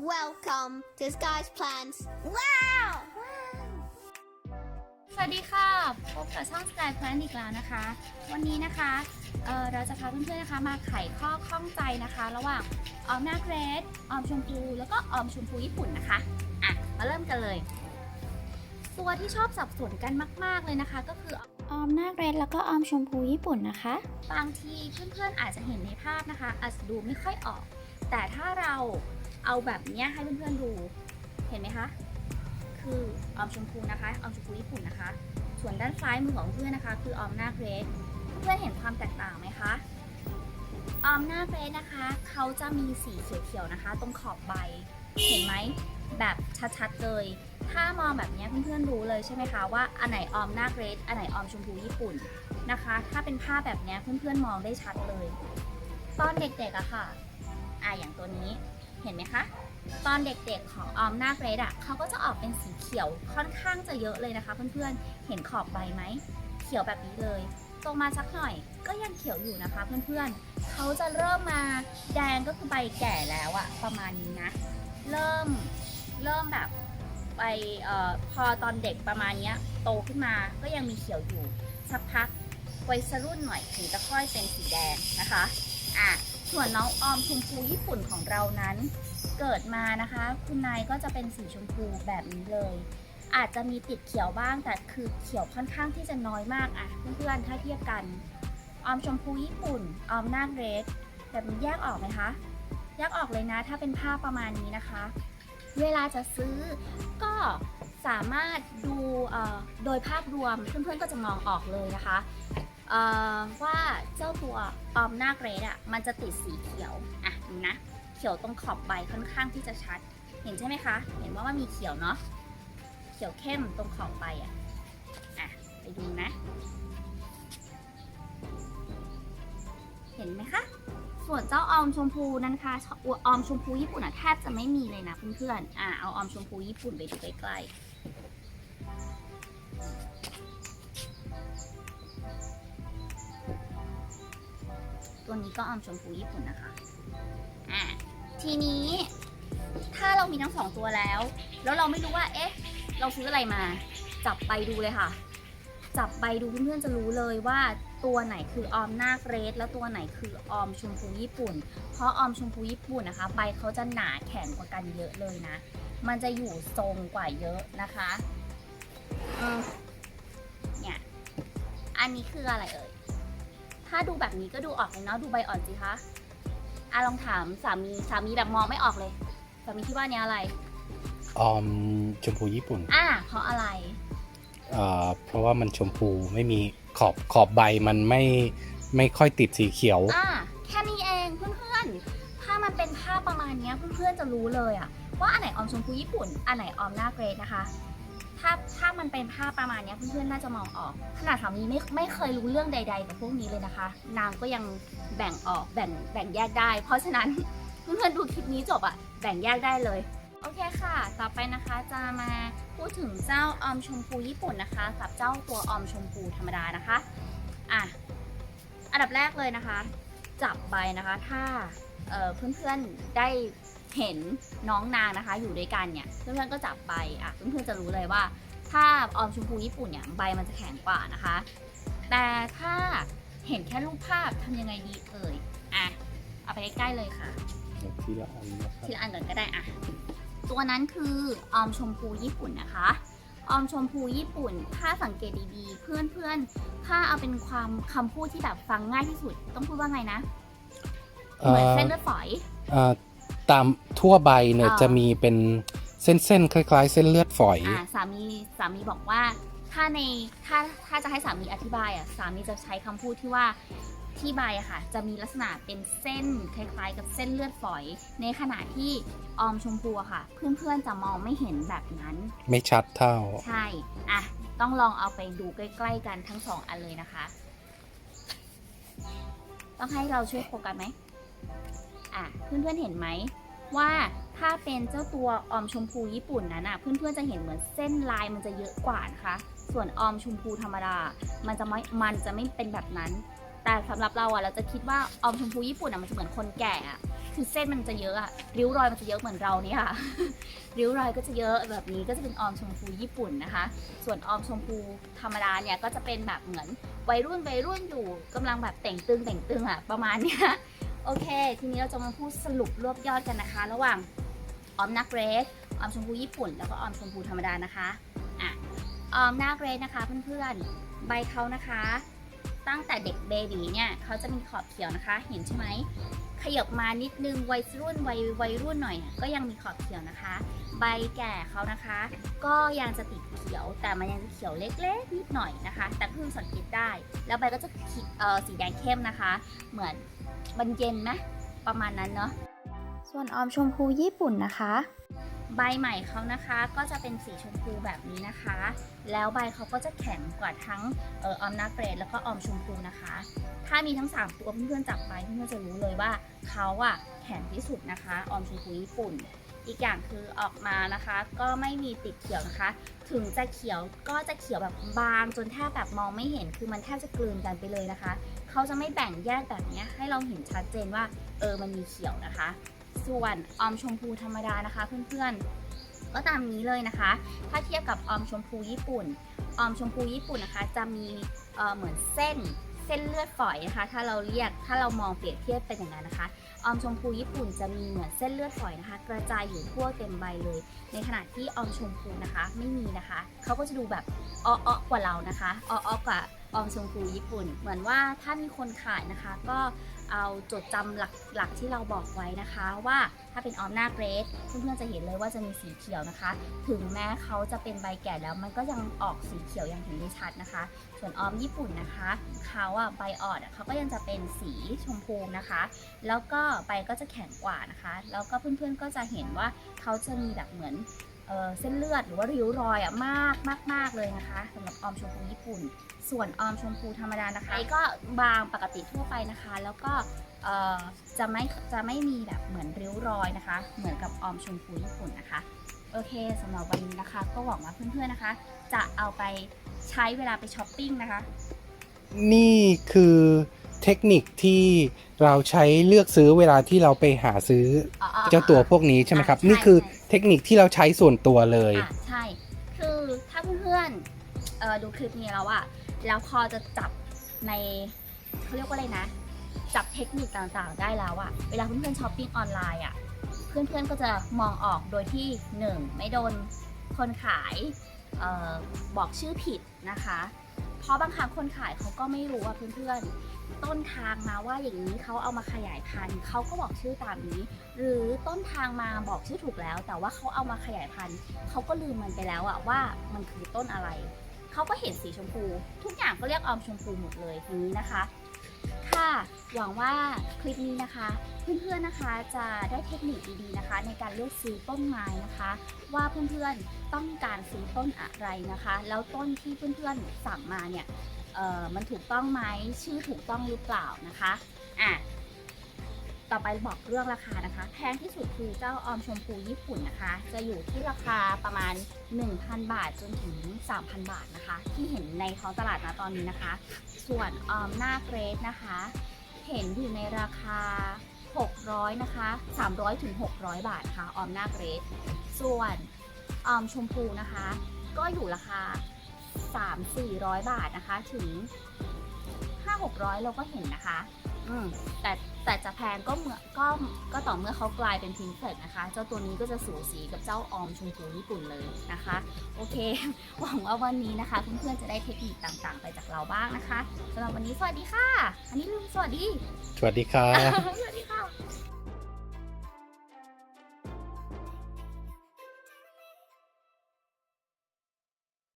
Welcome to Sky's Plans. Wow! สวัสดีค่ะ พบกับช่อง Sky Plan อีกแล้วนะคะ วันนี้นะคะเอ่อเราจะพาเพื่อนๆนะคะ มาไขข้อข้องใจนะคะ ระหว่างออมหน้าเกรดออมชมพูแล้วก็ออมชมพูญี่ปุ่นนะคะอะมาเริ่มกันเลย ตัวที่ชอบสับสนกันมาก ๆเลยนะคะ ก็คือออมหน้าเกรดแล้วก็ออมชมพูญี่ปุ่นนะคะ บางทีเพื่อนๆอาจจะเห็นในภาพนะคะ อาจจะดูไม่ค่อยออก แต่ถ้าเรา เอาแบบเนี้ยให้เพื่อนๆดู เห็นไหมคะ คือออมชมพูนะคะออมชมพูญี่ปุ่นนะคะ ส่วนด้านซ้ายมือของเพื่อนนะคะ คือออมหน้าเกรดเพื่อนเห็นความแตกต่างไหมคะออมหน้าเกรดนะคะ เขาจะมีสีเขียวๆนะคะ ตรงขอบใบ เห็นไหมแบบชัดๆเลย ถ้ามองแบบนี้เพื่อนๆรู้เลยใช่ไหมคะว่าอันไหนออมหน้าเกรดอันไหนออมชมพูญี่ปุ่นนะคะ ถ้าเป็นภาพแบบนี้เพื่อนๆมองได้ชัดเลย ตอนเด็กๆอะค่ะอะอย่างตัวนี้ ห็นไหมคะ ตอนเด็กๆของออมหน้าเกรดอะเขาก็จะออกเป็นสีเขียวค่อนข้างจะเยอะเลยนะคะ เพื่อนๆ เห็นขอบใบไหม เขียวแบบนี้เลยโตมาสักหน่อยก็ยังเขียวอยู่นะคะเพื่อนๆเขาจะเริ่มมาแดงก็คือใบแก่แล้วอะประมาณนี้นะ เริ่มเริ่มแบบไปออพอตอนเด็กประมาณนี้โตขึ้นมาก็ยังมีเขียวอยู่สักพักวัยรุ่นหน่อยถึงจะค่อยเป็นสีแดงนะคะอะ ส่วนน้องออมชมพูญี่ปุ่นของเรานั้น เกิดมานะคะ คุณนายก็จะเป็นสีชมพูแบบนี้เลย อาจจะมีติดเขียวบ้างแต่คือเขียวค่อนข้างที่จะน้อยมากอะเพื่อนๆถ้าเทียบกัน ออมชมพูญี่ปุ่น ออมน้าเรดแบบนี้แยกออกไหมคะแยกออกเลยนะ ถ้าเป็นภาพประมาณนี้นะคะ เวลาจะซื้อก็สามารถดูโดยภาพรวมเพื่อนๆก็จะมองออกเลยนะคะ ว่าเจ้าตัวออมหน้าเกรดอะมันจะติดสีเขียวอะดูนะเขียวตรงขอบใบค่อนข้างที่จะชัด เห็นใช่ไหมคะ เห็นว่ามันมีเขียวเนาะเขียวเข้มตรงขอบใบอะอะไปดูนะ เห็นไหมคะส่วนเจ้าออมชมพูนั้นค่ะออมชมพูญี่ปุ่นอะแทบจะไม่มีเลยนะเพื่อนๆ อะเอาออมชมพูญี่ปุ่นไปดูใกล้ๆ นี้ก็ออมชมพูญี่ปุ่นนะคะอะทีนี้ถ้าเรามีทั้งสองตัวแล้ว แล้วเราไม่รู้ว่า เอ๊ะ เราซื้ออะไรมา จับใบดูเลยค่ะ จับใบดูเพื่อนๆจะรู้เลยว่าตัวไหนคือออมหน้าเกรดแล้วตัวไหนคือออมชมพูญี่ปุ่น เพราะออมชมพูญี่ปุ่นนะคะ ใบเขาจะหนาแข็งกว่ากันเยอะเลยนะ มันจะอยู่ทรงกว่าเยอะนะคะเนี่ย อันนี้คืออะไรเอ่ยาดูแบบนี้ก็ดูออกเลยเนาะดูใบอ่อนสิคะอะลองถามสามีสามีแบบมองไม่ออกเลยสามีคิดว่าเนี้ยอะไรออมชมพูญี่ปุ่นอะเพราะอะไรเอ่อเพราะว่ามันชมพูไม่มีขอบขอบใบมันไม่ไม่ค่อยติดสีเขียว อะแค่นี้เองเพื่อนๆถ้ามันเป็นภาพประมาณเนี้ยเพื่อนๆจะรู้เลยอะว่าอันไหนออมชมพูญี่ปุ่น อันไหนออมหน้าเกรดนะคะ ถ้าถ้ามันเป็นภาพประมาณนี้เพื่อนๆน่าจะมองออก ขนาดสามีไม่ไม่เคยรู้เรื่องใด ๆ กับพวกนี้เลยนะคะ นางก็ยังแบ่งออกแบ่งแบ่งแยกได้ เพราะฉะนั้นเพื่อนๆดูคลิปนี้จบอะแบ่งแยกได้เลยโอเคค่ะ ต่อไปนะคะจะมาพูดถึงเจ้าออมชมพูญี่ปุ่นนะคะ กับเจ้าตัวออมชมพูธรรมดานะคะอะอันดับแรกเลยนะคะ จับใบนะคะ ถ้าเพื่อนๆได้ เห็นน้องนางนะคะ อยู่ด้วยกันเนี่ยเพื่อนๆก็จับใบอะเพื่อนๆจะรู้เลยว่า ถ้าออมชมพูญี่ปุ่นเนี่ยใบมันจะแข็งกว่านะคะ แต่ถ้าเห็นแค่รูปภาพทำยังไงดีเอ่ยอะเอาไปใกล้ๆเลยค่ะทีละอันนะครับทีละอันก่อนก็ได้อะตัวนั้นคือออมชมพูญี่ปุ่นนะคะออมชมพูญี่ปุ่น ถ้าสังเกตดีๆ เพื่อนๆ ถ้าเอาเป็นความคำพูดที่แบบฟังง่ายที่สุด ต้องพูดว่าไงนะเอ่เหมือนอเส้นเลือดฝอยเอ่อ ตามทั่วใบเนี่ยอ่า จะมีเป็นเส้นๆคล้าย ๆ เส้นเลือดฝอย อ่าสามีสามีบอกว่าถ้าในถ้าถ้าจะให้สามีอธิบายอะสามีจะใช้คำพูดที่ว่าที่ใบอะค่ะจะมีลักษณะเป็นเส้นคล้ายๆ กับเส้นเลือดฝอย ในขณะที่ออมชมพูอะค่ะ เพื่อนๆจะมองไม่เห็นแบบนั้น ไม่ชัดเท่า ใช่อะต้องลองเอาไปดูใกล้ ๆ กันทั้งสองอันเลยนะคะ ต้องให้เราช่วยโฟกัสไหมอะเพื่อนๆเห็นไหม ว่าถ้าเป็นเจ้าตัวออมชมพูญี่ปุ่นนั้นอะเพื่อนๆจะเห็นเหมือนเส้นลายมันจะเยอะกว่านะคะ ส่วนออมชมพูธรรมดา มันจะไม่มันจะไม่เป็นแบบนั้น แต่สำหรับเราอะเราจะคิดว่าออมชมพูญี่ปุ่นอะมันจะเหมือนคนแก่อะคือเส้นมันจะเยอะอะริ้วรอยมันจะเยอะเหมือนเราเนี่ยค่ะริ้วรอยก็จะเยอะแบบนี้ก็จะเป็นออมชมพูญี่ปุ่นนะคะ ส่วนออมชมพูธรรมดาเนี่ยก็จะเป็นแบบเหมือนวัยรุ่นวัยรุ่นอยู่กำลังแบบแต่งตึงแต่งตึงอะประมาณเนี้ย โอเค ทีนี้เราจะมาพูดสรุปรวบยอดกันนะคะ ระหว่างออมนักเรสออมชมพูญี่ปุ่น แล้วก็ออมชมพูธรรมดานะคะอะออมนักเรสนะคะเพื่อนๆ ใบเขานะคะ ตั้งแต่เด็กเบบีเนี่ยเขาจะมีขอบเขียวนะคะ เห็นใช่ไหมขยับมานิดนึงวัยรุ่นวัยวัยรุ่นหน่อยเนี่ยก็ยังมีขอบเขียวนะคะ ใบแก่เขานะคะ ก็ยังจะติดเขียวแต่มันยังเขียวเล็กๆนิดหน่อยนะคะ แต่เพิ่งสังเกตได้ แล้วใบก็จะสีแดงเข้มนะคะ เหมือน มันเย็นไหมประมาณนั้นเนาะส่วนออมชมพูญี่ปุ่นนะคะ ใบใหม่เขานะคะก็จะเป็นสีชมพูแบบนี้นะคะ แล้วใบเขาก็จะแข็งกว่าทั้งเออออมนาเกรดแล้วก็ออมชมพูนะคะ ถ้ามีทั้ง 3 ตัวเพื่อนๆจับไปเพื่อนๆจะรู้เลยว่าเขาอะแข็งที่สุดนะคะ ออมชมพูญี่ปุ่น อีกอย่างคือออกมานะคะ ก็ไม่มีติดเขียวนะคะ ถึงจะเขียวก็จะเขียวแบบบางจนแทบแบบมองไม่เห็นคือมันแทบจะกลืนกันไปเลยนะคะ เขาจะไม่แบ่งแยกแบบนี้ให้เราเห็นชัดเจนว่าเออมันมีเขียวนะคะ ส่วนออมชมพูธรรมดานะคะ เพื่อนๆ ก็ตามนี้เลยนะคะ ถ้าเทียบกับออมชมพูญี่ปุ่น ออมชมพูญี่ปุ่นนะคะ จะมีเหมือนเส้น เส้นเลือดฝอยนะคะ ถ้าเราเรียกถ้าเรามองเปรียบเทียบเป็นอย่างนั้นนะคะ ออมชมพูญี่ปุ่นจะมีเหมือนเส้นเลือดฝอยนะคะ กระจายอยู่ทั่วเต็มใบเลย ในขณะที่ออมชมพูนะคะ ไม่มีนะคะเขาก็จะดูแบบอ้อๆกว่าเรานะคะอ้อๆกว่าออมชมพูญี่ปุ่น เหมือนว่าถ้ามีคนขายนะคะ ก็ เอาจดจำหลักหลักที่เราบอกไว้นะคะ ว่าถ้าเป็นออมหน้าเกรดเพื่อนๆจะเห็นเลยว่าจะมีสีเขียวนะคะ ถึงแม้เขาจะเป็นใบแก่แล้วมันก็ยังออกสีเขียวอย่างเห็นได้ชัดนะคะ ส่วนออมญี่ปุ่นนะคะเขาอะใบอ่อนอะเขาก็ยังจะเป็นสีชมพูนะคะ แล้วก็ใบก็จะแข็งกว่านะคะ แล้วก็เพื่อนๆก็จะเห็นว่าเขาจะมีแบบเหมือน เอ่อเส้นเลือดหรือว่าริ้วรอยอะมากมากมากเลยนะคะสำหรับออมชมพูญี่ปุ่น ส่วนออมชมพูธรรมดานะคะใบก็บางปกติทั่วไปนะคะ แล้วก็เอ่อจะไม่จะไม่มีแบบเหมือนริ้วรอยนะคะ เหมือนกับออมชมพูญี่ปุ่นนะคะโอเคสำหรับวันนี้นะคะ ก็หวังว่าเพื่อนๆนะคะ จะเอาไปใช้เวลาไปช้อปปิ้งนะคะ นี่คือเทคนิคที่เราใช้เลือกซื้อเวลาที่เราไปหาซื้อเจ้าตัวพวกนี้ใช่ไหมครับอ่าใช่นี่คือใช่ เทคนิคที่เราใช้ส่วนตัวเลย อะใช่ คือถ้าเพื่อนๆเอ่อดูคลิปนี้แล้วอะแล้วพอจะจับในเขาเรียกว่าอะไรนะ จับเทคนิคต่างๆได้แล้วอะเวลาเพื่อนๆช้อปปิ้งออนไลน์อะเพื่อนๆก็จะมองออกโดยที่หนึ่งไม่โดนคนขายเออบอกชื่อผิดนะคะ ราะบางครั้งคนขายเขาก็ไม่รู้ว่าเพื่อนๆ ต้นทางมาว่าอย่างนี้เขาเอามาขยายพันธุ์เขาก็บอกชื่อตามนี้ หรือต้นทางมาบอกชื่อถูกแล้ว แต่ว่าเขาเอามาขยายพันธุ์เขาก็ลืมมันไปแล้วอะว่ามันคือต้นอะไรเขาก็เห็นสีชมพู ทุกอย่างก็เรียกออมชมพูหมดเลยอย่างนี้นะคะ ค่ะ หวังว่าคลิปนี้นะคะ เพื่อนๆนะคะจะได้เทคนิคดีๆนะคะ ในการเลือกซื้อต้นไม้นะคะ ว่าเพื่อนๆต้องการซื้อต้นอะไรนะคะ แล้วต้นที่เพื่อนๆสั่งมาเนี่ยมันถูกต้องไหมชื่อถูกต้องหรือเปล่านะคะอะ ต่อไปบอกเรื่องราคานะคะ แพงที่สุดคือเจ้าออมชมพูญี่ปุ่นนะคะ จะอยู่ที่ราคาประมาณ 1,000 บาทจนถึง 3,000 บาทนะคะ ที่เห็นในท้องตลาดนะตอนนี้นะคะ ส่วนออมหน้าเกรดนะคะ เห็นอยู่ในราคา 600 นะคะ 300ถึง600 บาทค่ะออมหน้าเกรดส่วนออมชมพูนะคะ ก็อยู่ราคา 3-400 บาทนะคะถึง 5-600 เราก็เห็นนะคะ อืมแต่ แต่จะแพงก็เมื่อก็ก็ต่อเมื่อเขากลายเป็นพินเซสนะคะ เจ้าตัวนี้ก็จะสูสีกับเจ้าออมชมพูญี่ปุ่นเลยนะคะ โอเค หวังว่าวันนี้นะคะเพื่อนๆจะได้เทคนิคต่างๆ ไปจากเราบ้างนะคะสำหรับวันนี้สวัสดีค่ะ อันนี้ลืมสวัสดี สวัสดีครับสวัสดีค่ะ